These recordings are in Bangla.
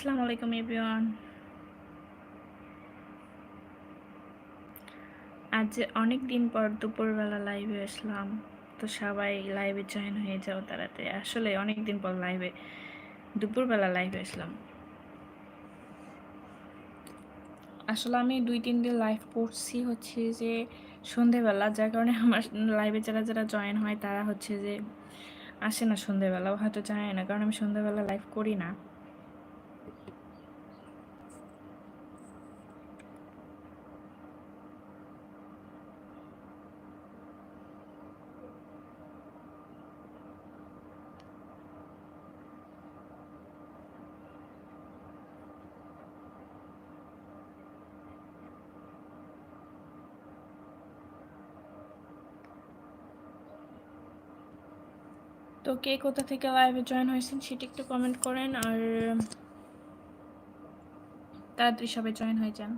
আসসালামু আলাইকুম, এভরিওয়ান। আজ অনেক দিন পর দুপুরবেলা লাইভে আসলাম, তো সবাই লাইভে জয়েন হয়ে যাও তাড়াতাড়ি। আসলে অনেক দিন পর লাইভে দুপুরবেলা লাইভে আসলাম। আসলে আমি দুই, তিন দিন লাইভ পড়ছি হচ্ছে যে সন্ধেবেলা, যার কারণে আমার লাইভে যারা যারা জয়েন হয় তারা হচ্ছে যে আসে না সন্ধেবেলা, হয়তো যায় না, কারণ আমি সন্ধেবেলা লাইভ করি না। তো কে কোথা থেকে লাইভে জয়েন হয়েছেন সেটি একটু কমেন্ট করেন, আর তাড়াতাড়ি সবাই জয়েন হয়ে যান।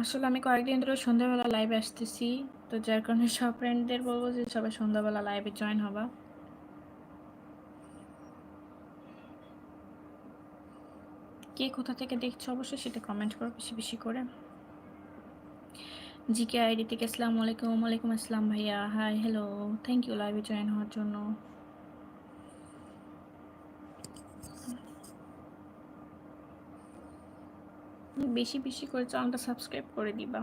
আসলে আমি কয়েকদিন ধরে সন্ধ্যাবেলা লাইভে আসতেছি। তো যার কারণে সব ফ্রেন্ডদের বলব যে সবাই সন্ধ্যাবেলা লাইভে জয়েন হবা। কে কোথা থেকে দেখছ অবশ্যই সেটা কমেন্ট করো বেশি বেশি করে। জিকে আইডি থেকে আসসালামু আলাইকুম, ওয়ালাইকুম আসসালাম ভাইয়া। হাই হ্যালো থ্যাংক ইউ লাইভে জয়েন হওয়ার জন্য। বেশি বেশি করে চ্যানেলটা সাবস্ক্রাইব করে দিবা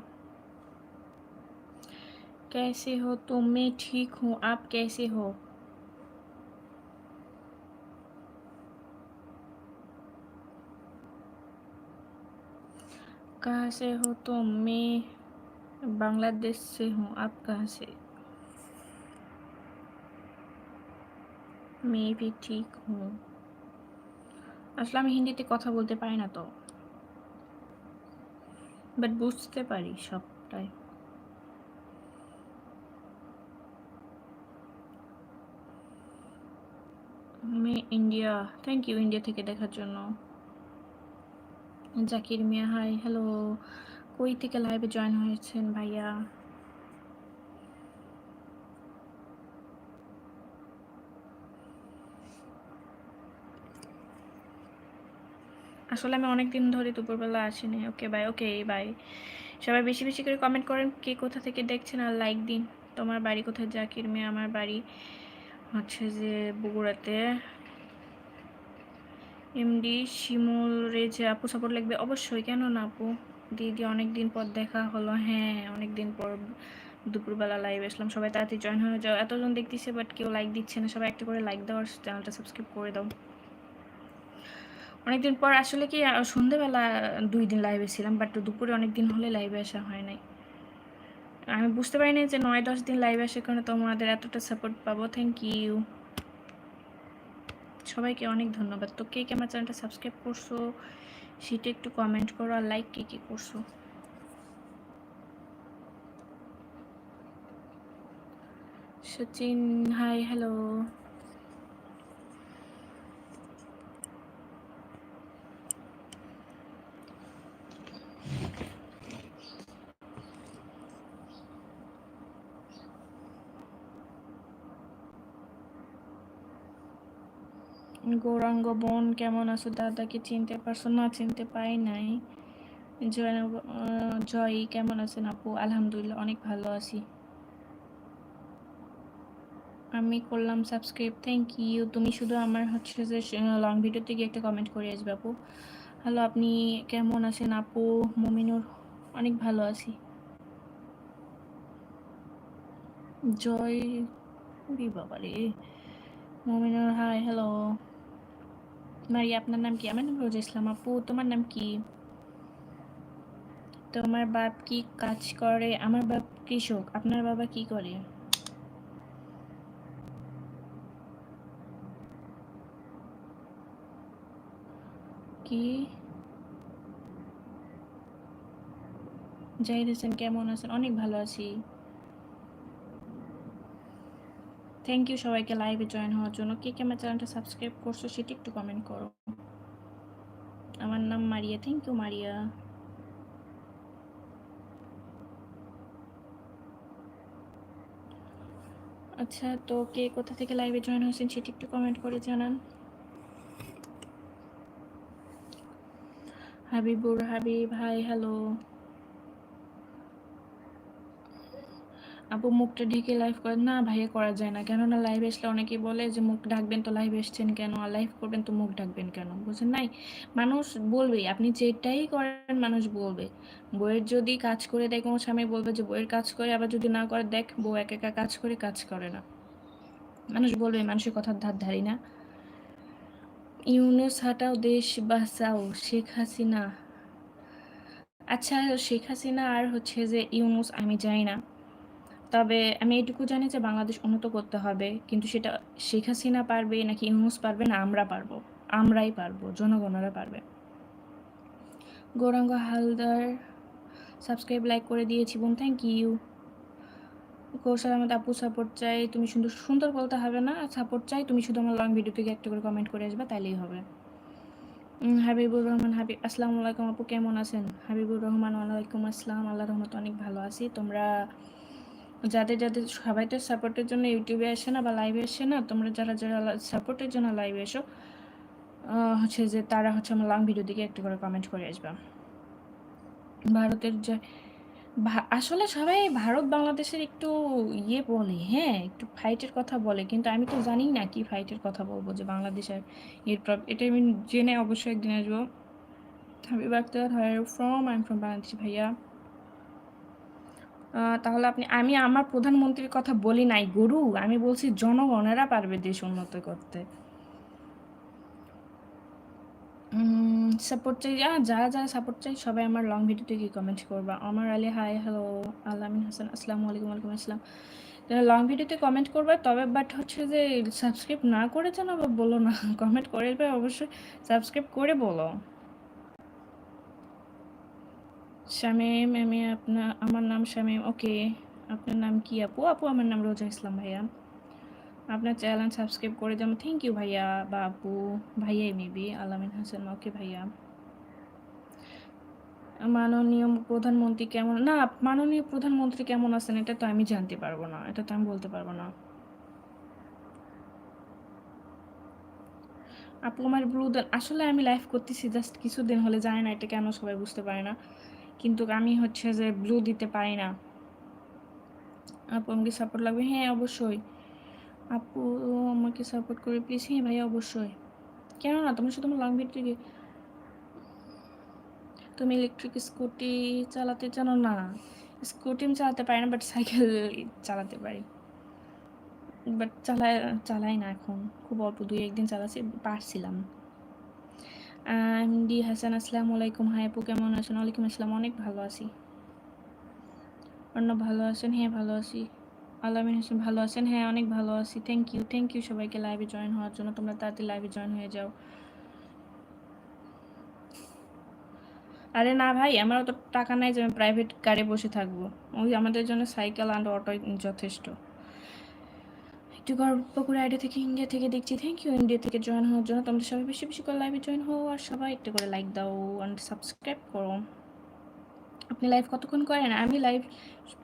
कैसे हो तुम मैं ठीक हूँ आप कैसे हो कहाँ से हो तुम मैं बांग्लादेश से हूँ आप कहाँ से मैं भी ठीक हूँ আসলে আমি হিন্দিতে কথা বলতে পারি না তো বাট বুঝতে পারি সবটাই। মে, ইন্ডিয়া। থ্যাংক ইউ ইন্ডিয়া থেকে দেখার জন্য। জাকির মিয়া হাই হ্যালো কই থেকে লাইভে জয়েন হয়েছেন ভাইয়া? আসলে আমি অনেক দিন ধরে দুপুরবেলা আসিনি। ওকে বাই ওকে বাই সবাই বেশি বেশি করে কমেন্ট করেন কে কোথা থেকে দেখছেন আর লাইক দিন। তোমার বাড়ি কোথায়? জাকির মেয়ে, আমার বাড়ি হচ্ছে যে বগুড়াতে। এমডি শিমুল রেজে, আপু সাপোর্ট লাগবে অবশ্যই। কেন না, আপু? দিদি অনেক দিন পর দেখা হলো। হ্যাঁ অনেক দিন পর দুপুরবেলা লাইভ আসলাম। সবাই তাড়াতাড়ি জয়েন হয়ে যাও। এতজন দেখতেছে বাট কেউ লাইক দিচ্ছে না। সবাই একটা করে লাইক দাও আর চ্যানেলটা সাবস্ক্রাইব করে দাও। অনেকদিন পর আসলে কি সন্ধেবেলা দুই দিন লাইভে ছিলাম বাট দুপুরে অনেক দিন হলে লাইভে আসা হয় নাই। আমি বুঝতে পারিনি যে নয়, দশ দিন লাইভে আসার কারণে তোমাদের এতটা সাপোর্ট পাবো। থ্যাংক ইউ সবাইকে অনেক ধন্যবাদ। তো কে কে আমার চ্যানেলটা সাবস্ক্রাইব করছ, সেটা একটু কমেন্ট করো আর লাইক কে কে করছ। সচিন হাই হ্যালো গৌরাঙ্গ বোন কেমন আছো? দাদাকে চিনতে পারছ? না, চিনতে পাই নাই। জয় জয়, কেমন আছেন আপু? আলহামদুলিল্লাহ, অনেক ভালো আছি। আমি করলাম সাবস্ক্রাইব থ্যাংক ইউ তুমি শুধু আমার হচ্ছে যে লং ভিডিওতে গিয়ে একটা কমেন্ট করে আসবে আপু। হ্যালো আপনি কেমন আছেন আপু? মমিনুর, অনেক ভালো আছি। জয় বাবারে। মমিনুর হাই হ্যালো মারিয়া আপনার নাম কি? আমার নাম রোজা ইসলাম আপু। তোমার নাম কি? তোমার বাপ কি কাজ করে? আমার বাপ কৃষক। আপনার বাবা কি করে? কি? জাহির হোসেন, কেমন আছেন? অনেক ভালো আছি। থ্যাংক ইউ সবাইকে লাইভে জয়েন হওয়ার জন্য। কে কে আমার চ্যানেলটা সাবস্ক্রাইব করছ সেটা একটু কমেন্ট করো। আমার নাম মারিয়া। থ্যাংক ইউ মারিয়া। আচ্ছা তো কে কোথা থেকে লাইভে জয়েন হয়েছেন সেটি একটু কমেন্ট করে জানান। হাবিবুর হাবিব হাই হ্যালো আপু মুখটা ঢেকে লাইভ করেন। না ভাইয়া করা যায় না। কেননা লাইভ আসলে অনেকেই বলে যে, মুখ ঢাকবেন তো লাইভ এসছেন কেন? আর লাইভ করবেন তো মুখ ঢাকবেন কেন? বুঝছেন নাই? মানুষ বলবেই, আপনি যেটাই করেন, মানুষ বলবে। বইয়ের যদি কাজ করে দেয়, কোনো স্বামী বলবে যে, বইয়ের কাজ করে, আবার যদি না করে, দেখ, বউ এক একা কাজ করে কাজ করে না। মানুষ বলবে, মানুষের কথার ধার ধারি না। ইউনুস হাটাও দেশ বাঁচাও, শেখ হাসিনা। আচ্ছা শেখ হাসিনা আর হচ্ছে যে, ইউনুস, আমি জানি না। তবে আমি এটুকু জানি যে বাংলাদেশ উন্নত করতে হবে, কিন্তু সেটা শেখ হাসিনা পারবে নাকি ইউনুস পারবে না, আমরা পারব, আমরাই পারব, জনগণরা পারবে। গৌরাঙ্গ হালদার সাবস্ক্রাইব লাইক করে দিয়েছি বোন থ্যাংক ইউ কৌশল আমাদের আপু সাপোর্ট চাই, তুমি সুন্দর সুন্দর বলতে হবে না সাপোর্ট চাই, তুমি শুধু আমার লং ভিডিও থেকে একটা করে কমেন্ট করে আসবে, তাইলেই হবে। হাবিবুর রহমান হাবিব আসসালামু আলাইকুম আপু, কেমন আছেন? হাবিবুর রহমান, ওয়ালাইকুম আসসালাম আল্লাহ রহমত অনেক ভালো আছি, তোমরা যাদের যাদের সবাই তো সাপোর্টের জন্য ইউটিউবে আসে না বা লাইভে আসে না, তোমরা যারা যারা সাপোর্টের জন্য লাইভে এসো হচ্ছে যে তারা হচ্ছে আমার লং ভিডিও দিকে একটু করে কমেন্ট করে আসবে। ভারতের যে আসলে সবাই ভারত বাংলাদেশের একটু ইয়ে বলে হ্যাঁ একটু ফাইটের কথা বলে, কিন্তু আমি তো জানি না কি ফাইটের কথা বলব যে বাংলাদেশের এর প্রব এটা আমি জেনে অবশ্যই একদিন আসব। Habib Akhtar higher from I am from Bangladesh ভাইয়া। তাহলে আপনি, আমি আমার প্রধানমন্ত্রীর কথা বলি নাই, গরু। আমি বলছি জনগণেরা পারবে দেশ উন্নত করতে। সাপোর্ট চাই যারা যারা সাপোর্ট চাই, সবাই আমার লং ভিডিওতে গিয়ে কমেন্ট করবা। আমার আলী হাই হ্যালো আল্লামিন হাসান, আসসালামু আলাইকুম, ওয়ালাইকুম আসসালাম। লং ভিডিওতে কমেন্ট করবে, তবে বাট হচ্ছে যে সাবস্ক্রাইব না করে জানো বা বলো না কমেন্ট করে অবশ্যই সাবস্ক্রাইব করে বলো। শামীম, আমি আপনার আমার নাম শামীম, ওকে। আপনার নাম কি আপু? আপু, আমার নাম রোজা ইসলাম ভাইয়া। আপনার চ্যানেল সাবস্ক্রাইব করে যেমন থ্যাংক ইউ ভাইয়া, বা আপু ভাইয়াই মেবি, আলামিন হাসান, ওকে ভাইয়া। মাননীয় প্রধানমন্ত্রী কেমন, না, মাননীয় প্রধানমন্ত্রী কেমন আছেন, এটা তো আমি জানতে পারব না, এটা তো আমি বলতে পারব না। আপু, আমার ব্লু আসলে আমি লাইভ করতেছি জাস্ট কিছুদিন হলে, জানি না এটা কেন সবাই বুঝতে পারে না। কিন্তু আমি হচ্ছে যে ব্লু দিতে পারি না। আপু আমাকে সাপোর্ট লাগবে? হ্যাঁ অবশ্যই। আপু, আমাকে সাপোর্ট করে প্লিজ হ্যাঁ ভাই অবশ্যই। কেন না তোমার শুধু লং ভিডিও তুমি ইলেকট্রিক স্কুটি চালাতে জানো না। স্কুটি আমি চালাতে পারি না বাট সাইকেল চালাতে পারি। বাট চালাই চালাই না এখন। খুব অল্প দুই একদিন চালাচ্ছি, পারছিলাম। এমডি হাসান, আসসালামু আলাইকুম। হাই আপু, কেমন আছেন? ওয়ালাইকুম আসসালাম। অনেক ভালো আছি। অন্য ভালো আছেন? হ্যাঁ ভালো আছি। আলামিন হোসেন, ভালো আছেন? হ্যাঁ অনেক ভালো আছি। থ্যাংক ইউ থ্যাংক ইউ সবাইকে লাইভে জয়েন হওয়ার জন্য। তোমরা তাড়াতাড়ি লাইভে জয়েন হয়ে যাও। আরে না ভাই আমার অত টাকা নাই যে আমি প্রাইভেট কারে বসে থাকব। ওই আমাদের জন্য সাইকেল অ্যান্ড অটো যথেষ্ট। একটু গল্প করে আইডিয়া থেকে ইন্ডিয়া থেকে দেখছি। থ্যাংক ইউ ইন্ডিয়া থেকে জয়েন হওয়ার জন্য। তোমরা সবাই বেশি বেশি করে লাইভে জয়েন হও আর সবাই একটু করে লাইক দাও অ্যান্ড সাবস্ক্রাইব করো। আপনি লাইভ কতক্ষণ করেন? আমি লাইভ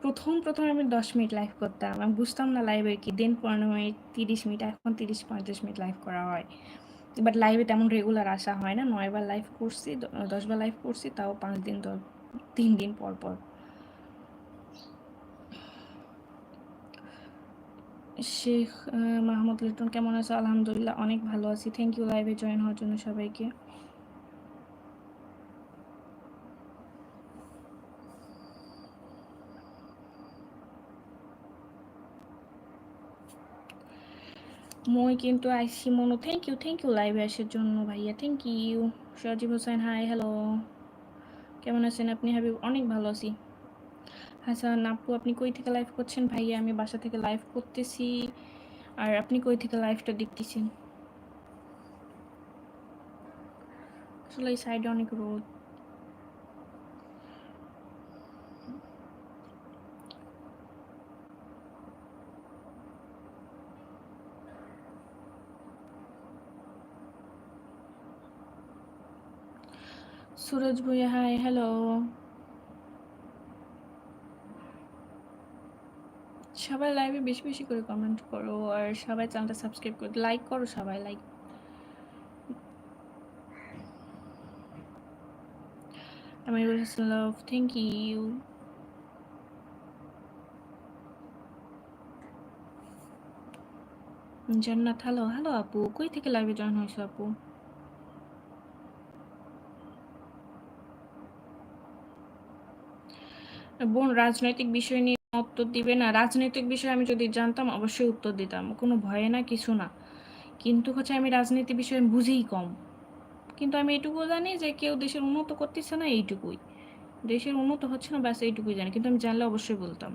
প্রথম প্রথম আমি দশ মিনিট লাইভ করতাম। আমি বুঝতাম না লাইভে কি। দিন পনেরো মিনিট, তিরিশ মিনিট, এখন তিরিশ পঁয়ত্রিশ মিনিট লাইভ করা হয়। বাট লাইভে তেমন রেগুলার আসা হয় না। নয়বার লাইভ করছি দশবার লাইভ করছি, তাও পাঁচ দিন তিন দিন পর পর। শেখ মাহমুদ লিটন কেমন আছে? আলহামদুলিল্লাহ, অনেক ভালো আছি। থ্যাংক ইউ লাইভে জয়েন হওয়ার জন্য সবাইকে। মই কিন্তু আইসি মনো। থ্যাংক ইউ থ্যাংক ইউ লাইভে আসার জন্য ভাইয়া। Thank you Sajib Hossain hi hello কেমন আছেন আপনি? হাবিব, অনেক ভালো আছি। হাসান, আপু, আপনি কই থেকে লাইভ করছেন? ভাইয়া, আমি বাসা থেকে লাইভ করতেছি। আর আপনি কই থেকে লাইভটা দেখতেছেন? আসলে এই সাইডে অনেক রোদ। সুরজ ভুইয়া হাই হ্যালো সবাই লাইভে বেশি বেশি করে কমেন্ট করো আর সবাই চ্যানেলটা সাবস্ক্রাইব করো লাইক করো সবাই like Amirul Hasan love thank you Jannat hello hello আপু, কই থেকে লাইভে জয়েন হয়েছো আপু? বোন, রাজনৈতিক বিষয় নিয়ে উত্তর দিবে না। রাজনৈতিক বিষয়ে আমি যদি জানতাম, অবশ্যই উত্তর দিতাম। কোনো ভয়ে না, কিছু না। কিন্তু হচ্ছে আমি রাজনীতি বিষয়ে বুঝেই কম। কিন্তু আমি এইটুকু জানি যে কেউ দেশের উন্নত করতেছে না এইটুকুই। দেশের উন্নত হচ্ছে না, ব্যাস এইটুকুই জানি। কিন্তু আমি জানলে অবশ্যই বলতাম।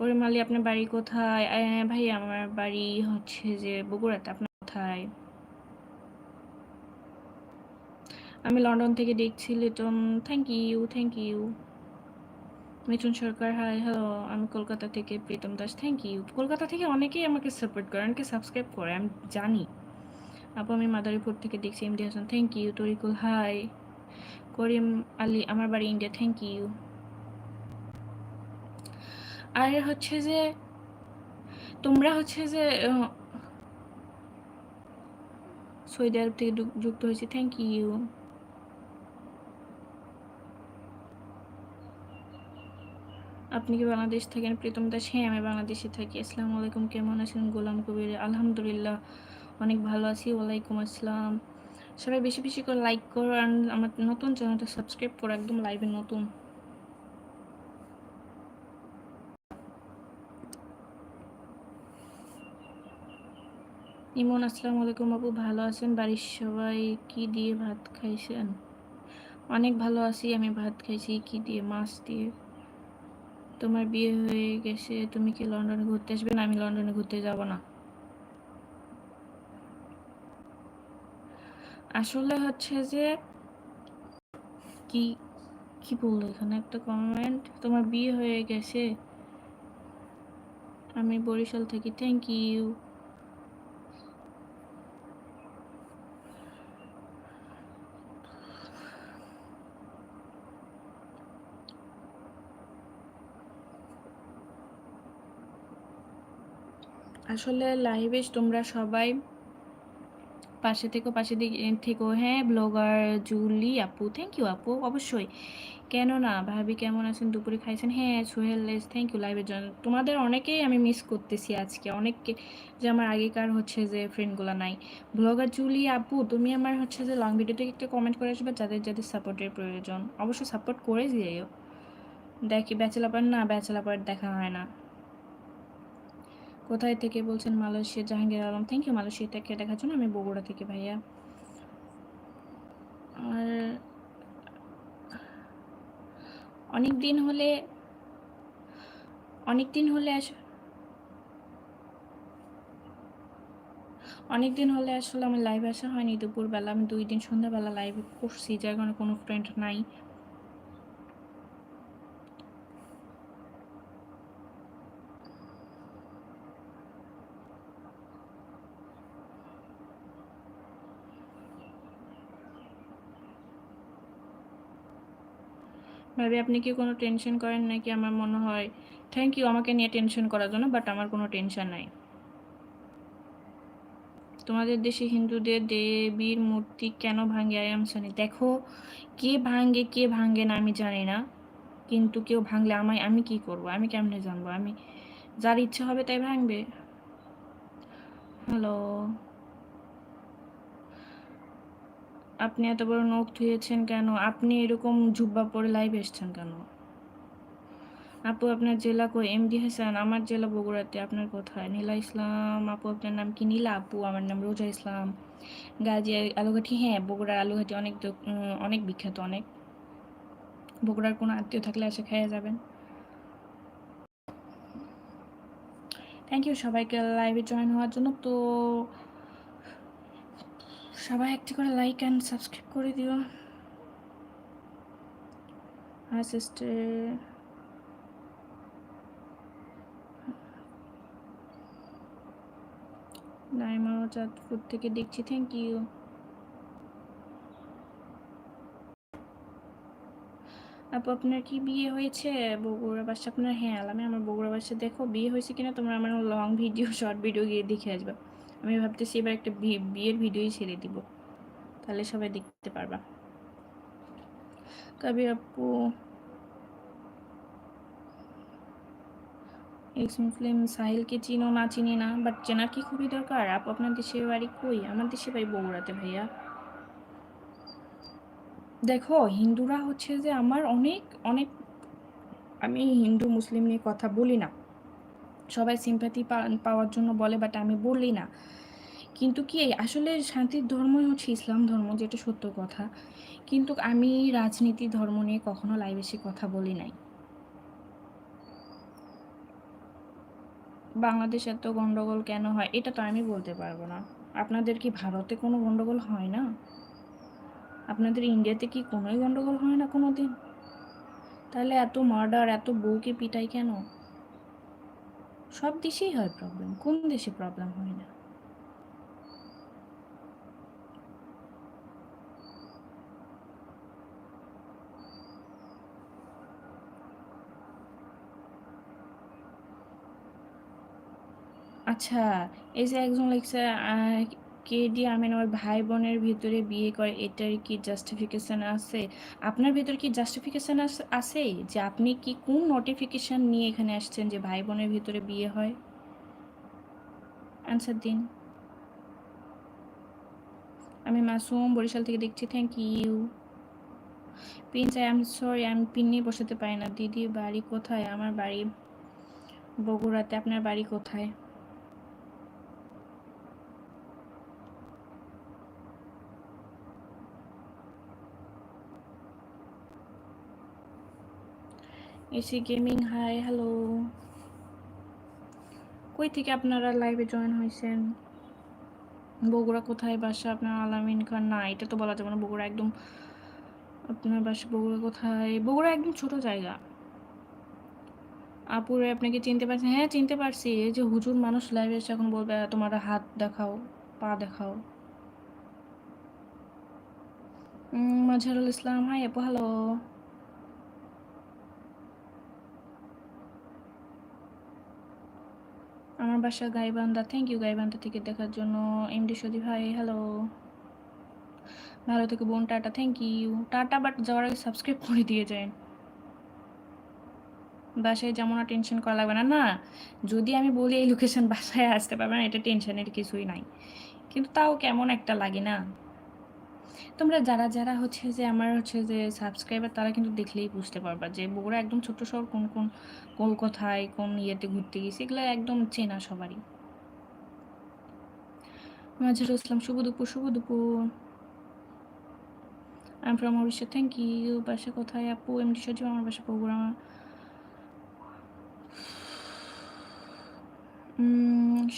ওরে মালি, আপনার বাড়ি কোথায়? ভাই, আমার বাড়ি হচ্ছে যে বগুড়াতে। আপনার কোথায়? আমি লন্ডন থেকে দেখছি, Liton. Thank you thank you Mithun Sarkar hi hello আমি কলকাতা থেকে প্রীতম দাস থ্যাংক ইউ কলকাতা থেকে অনেকেই আমাকে সাপোর্ট করে, অনেকে সাবস্ক্রাইব করে, আমি জানি। আপু, আমি মাদারীপুর থেকে দেখছি MD Hasan thank you Tarikul hi Karim Ali, আমার বাড়ি ইন্ডিয়া থ্যাংক ইউ আর হচ্ছে যে, তোমরা হচ্ছে যে সৌদি আরব থেকে যুক্ত হয়েছি থ্যাংক ইউ আপনি কি বাংলাদেশ থাকেন? প্রীতম দাস হ্যাঁ আমি বাংলাদেশে থাকি। আসসালামু আলাইকুম, কেমন আছেন? গোলাম কবির, আলহামদুলিল্লাহ, অনেক ভালো আছি। ওয়ালাইকুম আসসালাম। সবাই বেশি বেশি করে লাইক করো আর আমার নতুন চ্যানেলটা সাবস্ক্রাইব করো, একদম লাইভে নতুন। ইমন, আসসালামু আলাইকুম বাবু ভালো আছেন? বাড়ির সবাই কি দিয়ে ভাত খাইছেন? অনেক ভালো আছি, আমি ভাত খাইছি, কি দিয়ে? মাছ দিয়ে। তোমার বিয়ে হয়ে গেছে, তুমি কি লন্ডনে ঘুরতে আসবে? না, আমি লন্ডনে ঘুরতে যাব না। আসলে হচ্ছে যে, কি কি বলল এখানে একটা কমেন্ট তোমার বিয়ে হয়ে গেছে। আমি বরিশাল থেকে থ্যাংক ইউ আসলে লাইভে তোমরা সবাই পাশে থেকো পাশে থেকো। হ্যাঁ ব্লগার জুলি আপু থ্যাংক ইউ আপু, অবশ্যই। কেন না ভাবি কেমন আছেন? দুপুরে খাইছেন? হ্যাঁ সোহেল লেস থ্যাংক ইউ লাইভের জন্য। তোমাদের অনেকেই আমি মিস করতেছি আজকে। অনেককে যে আমার আগেকার হচ্ছে যে ফ্রেন্ডগুলো নাই। ব্লগার জুলি আপু, তুমি আমার হচ্ছে যে লং ভিডিওতে একটু কমেন্ট করে আসবে, যাদের যাদের সাপোর্টের প্রয়োজন। অবশ্যই সাপোর্ট করে দিও দেখি ব্যাচেলার না ব্যাচেলার দেখা হয় না। কোথায় থেকে বলছেন Malaysia? Jahangir Alam thank you Malaysia থেকে দেখার জন্য। আমি বগুড়া থেকে, ভাইয়া। আর অনেক দিন হলে, অনেক দিন হলে আস, অনেক দিন হলে আসলে আমার লাইভ আসা হয়নি। দুপুরবেলা আমি দুই দিন সন্ধ্যাবেলা লাইভ করছি, যার কোনো ফ্রেন্ড নাই। ভাবি আপনি কি কোনো টেনশন করেন নাকি আমার মনে হয়, থ্যাংক ইউ আমাকে নিয়ে টেনশন করার জন্য, বাট আমার কোনো টেনশন নাই তোমাদের দেশে হিন্দুদের দেবীর মূর্তি কেন ভাঙে আই এম সানি দেখো, কে ভাঙে কে ভাঙে না আমি জানি না, কিন্তু কেউ ভাঙলে আমায়, আমি কি করব? আমি কেমনে জানব? আমি, যার ইচ্ছা হবে তাই ভাঙবে। হ্যালো আপনি এত বড় নখ ধুয়েছেন কেন? আপনি এরকম জুব্বা পরে লাইভ এসছেন কেন? আপু, আপনার জেলা কই? এমডি হাসান আমার জেলা বগুড়াতে। আপনার কোথায়? নীলা ইসলাম। আপু, আপনার নাম কি? নীলা আপু, আমার নাম রোজা ইসলাম। গাজী আলুঘাটি হ্যাঁ বগুড়ার আলুঘাটি অনেক অনেক বিখ্যাত, অনেক। বগুড়ার কোনো আত্মীয় থাকলে এসে খেয়ে যাবেন। থ্যাংক ইউ সবাইকে লাইভে জয়েন হওয়ার জন্য। তো সবাই একটি করে লাইক অ্যান্ড সাবস্ক্রাইব করে দিও। হ্যাঁ সিস্টার নাইমা চাঁদপুর থেকে দেখছি থ্যাংক ইউ আপু, আপনার কি বিয়ে হয়েছে? বগুড়া বাসা, আপনার হ্যাঁ আলামে আমার বগুড়া বাসা দেখো, বিয়ে হয়েছে কিনা? তোমরা আমার লং ভিডিও শর্ট ভিডিও গিয়ে দেখে আসবে। আমি ভাবতেছি এবার একটা বিয়ের ভিডিওই ছেড়ে দিব। তাহলে সবাই দেখতে পারবা। কবির আপু এক্স মুসলিম সাহিলকে চিনো না চিনি না বাট চেনার কি খুবই দরকার? আপু, আপনার দেশের বাড়ি কই? আমার দেশের বাড়ি বগুড়াতে, ভাইয়া। দেখো, হিন্দুরা হচ্ছে যে আমার অনেক অনেক, আমি হিন্দু, মুসলিম নিয়ে কথা বলি না। সবাই সিম্প্যাথি পাওয়ার জন্য বলে বাট আমি বলি না। কিন্তু কি, আসলে শান্তির ধর্মই হচ্ছে ইসলাম ধর্ম, যেটা সত্য কথা। কিন্তু আমি রাজনীতি, ধর্ম নিয়ে কখনো লাইভ এসে কথা বলি নাই। বাংলাদেশ এত গন্ডগোল কেন হয়, এটা তো আমি বলতে পারব না। আপনাদের কি ভারতে কোনো গন্ডগোল হয় না? আপনাদের ইন্ডিয়াতে কি কোনোই গন্ডগোল হয় না কোনো দিন তাহলে এত মার্ডার এত বউকে পিটাই কেন? সব দেশেই হয় প্রবলেম কোন দেশে প্রবলেম হয় না। আচ্ছা এই যে একজন লিখছে কে ডি আমিন ওর ভাই বোনের ভিতরে বিয়ে করে, এটার কি জাস্টিফিকেশান আছে? আপনার ভিতরে কি জাস্টিফিকেশান আছে যে আপনি কি কোন নোটিফিকেশান নিয়ে এখানে আসছেন যে ভাই বোনের ভিতরে বিয়ে হয়? অ্যান্সার দিন। আমি মাসুম বরিশাল থেকে দেখছি thank you prince I am sorry আমি পিন বসাতে পারি না। দিদি, বাড়ি কোথায়? আমার বাড়ি বগুড়াতে। আপনার বাড়ি কোথায়? এসি গেমিং হাই হ্যালো কই থেকে আপনারা লাইভে জয়েন হয়েছেন? বগুড়া কোথায় বাসা আপনার আলামিন খান? না, এটা তো বলা যাবে না, বগুড়া একদম আপনার বাসা বগুড়া কোথায়? বগুড়া একদম ছোট জায়গা। আপুরে আপনাকে চিনতে পারছেন হ্যাঁ চিনতে পারছি। এই যে হুজুর মানুষ লাইভে এসে এখন বলবে তোমার হাত দেখাও, পা দেখাও। মাঝারুল ইসলাম হাই আপু হ্যালো আমার বাসা গাইবান্ধা থ্যাংক ইউ গাইবান্ধা থেকে দেখার জন্য। এমডি সদী ভাই হ্যালো ভালো থেকে বোন, tata thank you tata but যাওয়ার আগে সাবস্ক্রাইব করে দিয়ে যায়। বাসায় যেমন টেনশন করা লাগবে না না। যদি আমি বলি এই লোকেশন বাসায় আসতে পারবে না, এটা টেনশনের কিছুই নাই। কিন্তু তাও কেমন একটা লাগে না। তোমরা যারা যারা হচ্ছে যে আমার হচ্ছে যে সাবস্ক্রাইবার তারা কিন্তু দেখলেই বুঝতে পারবা যে বগুড়া একদম ছোট শহর কোন কোন কলকাতায় কোন ইয়েতে ঘুরতে গেছি এগুলো একদম চেনা সবারই। মাঝারুল ইসলাম শুভ দুপুর শুভ দুপুর। I from Orissa thank you বাসা কোথায় আপু? এমডি সচিব আমার বাসা বগুড়া।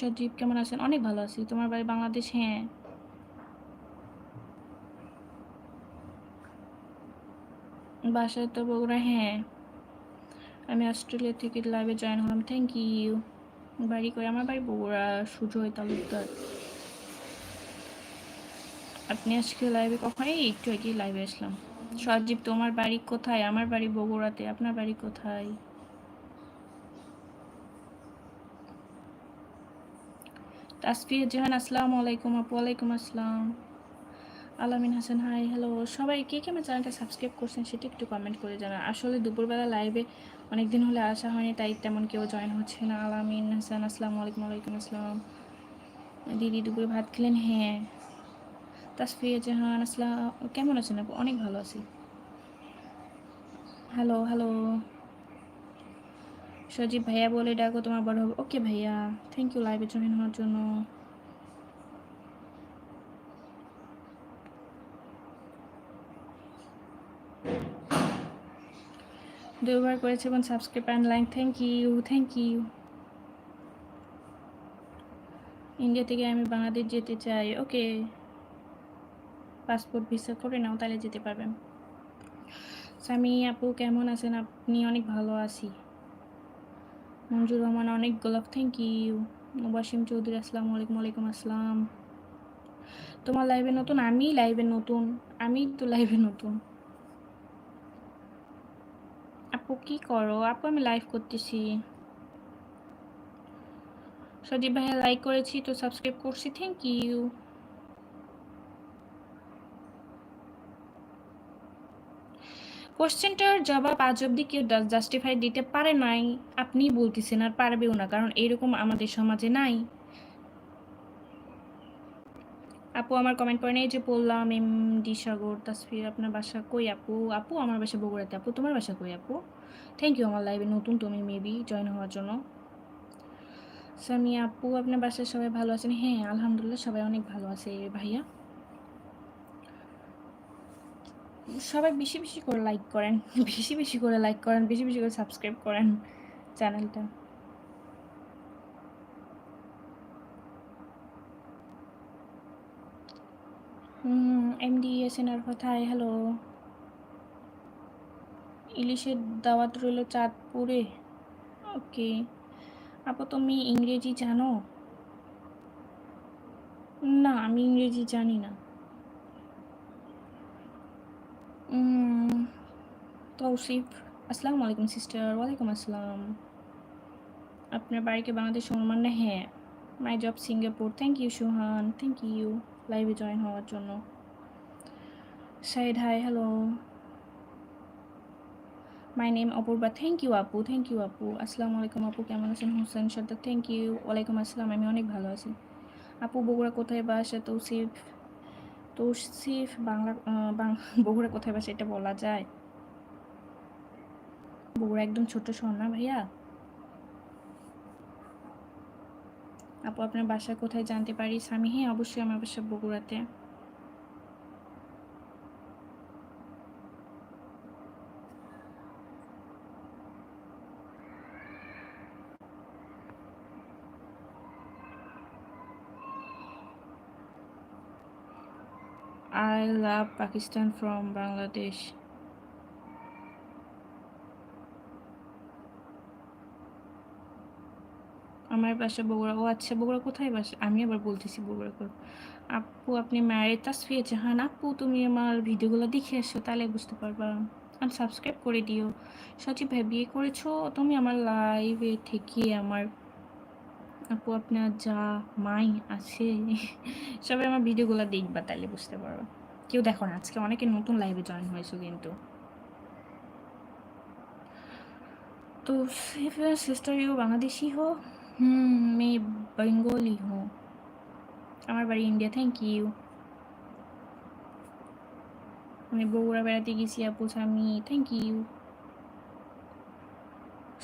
সজীব, কেমন আছেন? অনেক ভালো আছি। তোমার বাড়ি বাংলাদেশ? হ্যাঁ। বাসায় তো বগুড়া হ্যাঁ। আমি অস্ট্রেলিয়া থেকে লাইভে জয়েন হলাম থ্যাংক ইউ বাড়ি করে আমার বাড়ি বগুড়া সুজয় তালুকদার। আপনি আজকে লাইভে কখনই একটু আগে লাইভে আসলাম। সজীব, তোমার বাড়ি কোথায়? আমার বাড়ি বগুড়াতে, আপনার বাড়ি কোথায়? তাসফিয়া জাহান, আসসালামু আলাইকুম আপু আলাইকুম আসসালাম। আলামিন হাসান হাই হ্যালো সবাই কে কে আমার চ্যানেলটা সাবস্ক্রাইব করছেন সেটি একটু কমেন্ট করে জানান। আসলে দুপুরবেলা লাইভে অনেক দিন হলে আসা হয়নি, তাই তেমন কেউ জয়েন হচ্ছে না। আলামিন হাসান, আসসালামু আলাইকুম আলাইকুম আসসালাম। দিদি, দুপুরে ভাত খেলেন? হ্যাঁ। তাসফিয়া জাহান, আসসালাম। কেমন আছেন আপু? অনেক ভালো আছি। হ্যালো হ্যালো সজীব ভাইয়া বলে, ডাকো তোমার বড় হবে। ওকে ভাইয়া থ্যাংক ইউ লাইভে জয়েন হওয়ার জন্য। দুবার করেছে এবং subscribe and like thank you thank you India থেকে আমি বাংলাদেশ যেতে চাই ওকে পাসপোর্ট ভিসা করে নাও, তাহলে যেতে পারবেন। স্বামী আপু, কেমন আছেন? আপনি অনেক ভালো আছি। মঞ্জুর রহমান, অনেক গোলাপ থ্যাংক ইউ মুবাসিম চৌধুরী, আসসালাম আলাইকুম, ওয়ালাইকুম আসসালাম। তোমার লাইভে নতুন? আমি লাইভে নতুন। আমি তো লাইভে নতুন। আপু, কি করো? আপু, আমি লাইভ করতেছি। সজীব ভাইয়া লাইক করেছি, তো সাবস্ক্রাইব করছি থ্যাংক ইউ কোশ্চেনটার জবাব আজ অব্দি কেউ জাস্টিফাই দিতে পারে নাই। আপনি বলতেছেন আর পারবেও না, কারণ এরকম আমাদের সমাজে নাই। আপু, আমার কমেন্ট পড়ে নেই যে বললাম এম ডি সাগর, তাসফির, আপনার বাসা কই আপু? আপু, আমার বাসা বগুড়াতে আপু, তোমার বাসা কই আপু? থ্যাংক ইউ আমার লাইভে নতুন তুমি মেবি জয়েন হওয়ার জন্য। সামি আপু, আপনার বাসায় সবাই ভালো আছেন? হ্যাঁ আলহামদুলিল্লাহ সবাই অনেক ভালো আছে ভাইয়া। সবাই বেশি বেশি করে লাইক করেন, বেশি বেশি করে লাইক করেন, বেশি বেশি করে সাবস্ক্রাইব করেন চ্যানেলটা এমডি এসএনআর কথায় হ্যালো ইলিশের দাওয়াত রইল চাঁদপুরে। ওকে। আপু, তুমি ইংরেজি জানো? না, আমি ইংরেজি জানি না। তৌসিফ, আসসালামু আলাইকুম সিস্টার, ওয়ালাইকুম আসসালাম। আপনার বাড়িকে বাংলাদেশ সম্মান না? হ্যাঁ। My job Singapore. Thank you, Suhan. Thank you. লাইভে জয়েন হওয়ার জন্য। Side hi, hello. My name Apurba thank you আপু থ্যাংক ইউ আপু আসসালামু আলাইকুম আপু কেমন আছেন হোসেন সর্দার থ্যাংক ইউ ওয়ালাইকুম আসসালাম আমি অনেক ভালো আছি আপু বগুড়া কোথায় বাসে তো বাসা তৌসিফ তৌসিফ বাংলা বগুড়া কোথায় বাসা এটা বলা যায় বগুড়া একদম ছোট শহর না ভাইয়া আপু আপনার বাসা কোথায় জানতে পারি স্বামী হ্যাঁ অবশ্যই আমার বাসা বগুড়াতে I love Pakistan from Bangladesh. আমার বাসা বগুড়া, ও আচ্ছা বগুড়া কোথায় বাসা? আমি আবার বলতেছি বগুড়া করে। আপু, আপনি ম্যারেজ তাসফিয়া জাহান, আপু, তুমি আমার ভিডিওগুলো দেখে আসো, তাহলে বুঝতে পারবা। আর সাবস্ক্রাইব করে দিও। সচিব ভাই, বিয়ে করেছ? তুমি আমার লাইভে থেকে আমার, আপু, আপনার যা মাই আছে, সবাই আমার ভিডিওগুলো দেখবা, তাহলে বুঝতে পারো কেউ দেখো না, আজকে অনেকে নতুন লাইভে জয়েন হয়েছে কিন্তু। তো সিস্টার ইউ বাংলাদেশি হো, হুম, মে বেঙ্গলি হো। আমার বাড়ি ইন্ডিয়া থ্যাংক ইউ আমি বগুড়া বেড়াতে গেছি আপু, স্বামী থ্যাংক ইউ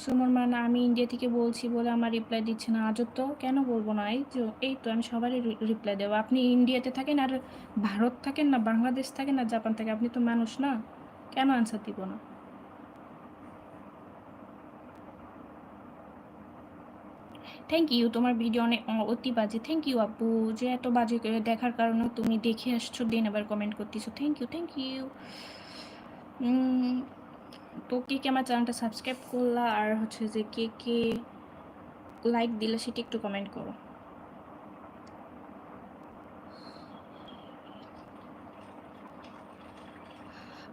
সুমন মানে আমি ইন্ডিয়া থেকে বলছি বলে আমার রিপ্লাই দিচ্ছে না। আজও তো কেন বলব না? এই তো এই তো আমি সবারই রিপ্লাই দেবো। আপনি ইন্ডিয়াতে থাকেন আর ভারত থাকেন না বাংলাদেশ থাকেন না জাপান থাকে আপনি তো মানুষ না। কেন আনসার দিব না? থ্যাংক ইউ তোমার ভিডিও অনেক অতি বাজে। থ্যাংক ইউ আপু, যে এত বাজে দেখার কারণে তুমি দেখে আসছো, দিন আবার কমেন্ট করতেছো। থ্যাংক ইউ থ্যাংক ইউ তো কে কে আমার চ্যানেলটা সাবস্ক্রাইব করলা? আর হচ্ছে যে কে কে লাইক দিলে সেটা একটু কমেন্ট করো।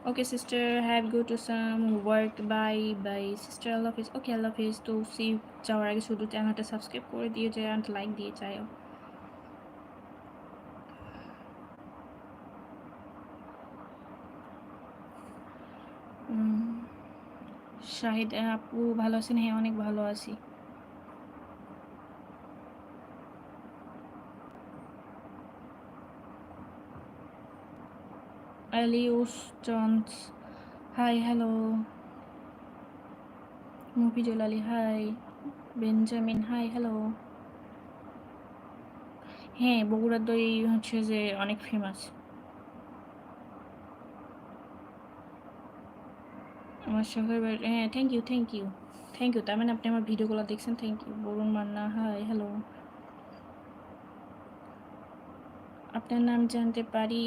Okay sister have go to some work bye bye sister you. Okay, I love you. তো সি যাওয়ার আগে শুধু চ্যানেলটা সাবস্ক্রাইব করে দিয়ে যায় আর লাইক দিয়ে যায় শাহিদ আপু ভালো আছেন হ্যাঁ অনেক ভালো আছি. Hi, hello. Mufizul Ali hi Benjamin hi hello হ্যাঁ বগুড়ার দই হচ্ছে যে অনেক ফেমাস আমার শহর হ্যাঁ thank you thank you thank you তার মানে আপনি আমার ভিডিওগুলো দেখছেন thank you Barun Manna hi hello আপনার নাম জানতে পারি